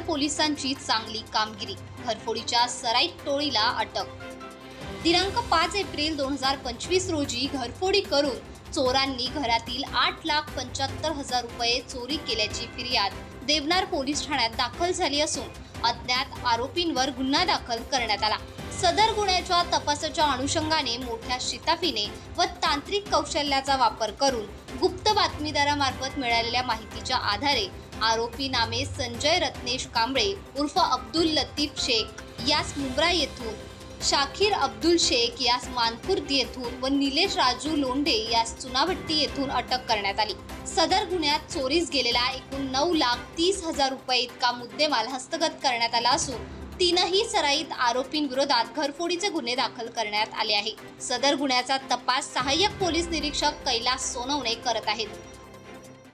पोलिसांची चांगली कामगिरी. घरफोडीच्या सराईत टोळीला अटक. दिनांक पाच एप्रिल दोन हजार पंचवीस रोजी घरफोडी करून चोरांनी घरातील आठ लाख पंच्याहत्तर हजार रुपये चोरी केल्याची फिर्याद देवनार पोलीस ठाण्यात दाखल झाली असून अज्ञात आरोपींवर गुन्हा दाखल करण्यात आला. सदर गुन्ह्याच्या तपासाच्या अनुषंगाने मोठ्या शिताफीने व तांत्रिक कौशल्याचा वापर करून गुप्त बातमीदारामार्फत मिळालेल्या माहितीच्या आधारे आरोपी नामे संजय रत्नेश कांबळे उर्फ अब्दुल लतीफ शेख यास मुंब्रा येथून शाखीर अब्दुल शेख यास मानखुर्द येथून व निलेश राजू लोंढे यास चुनाभट्टी येथून अटक करण्यात आली. सदर गुन्ह्यात चोरीस गेलेला एकूण नऊ लाख तीस हजार रुपये इतका मुद्देमाल हस्तगत करण्यात आला असून तीनही सराईत आरोपींविरोधात घरफोडीचे गुन्हे दाखल करण्यात आले आहे सदर गुन्ह्याचा तपास सहाय्यक पोलीस निरीक्षक कैलास सोनवणे करत आहेत.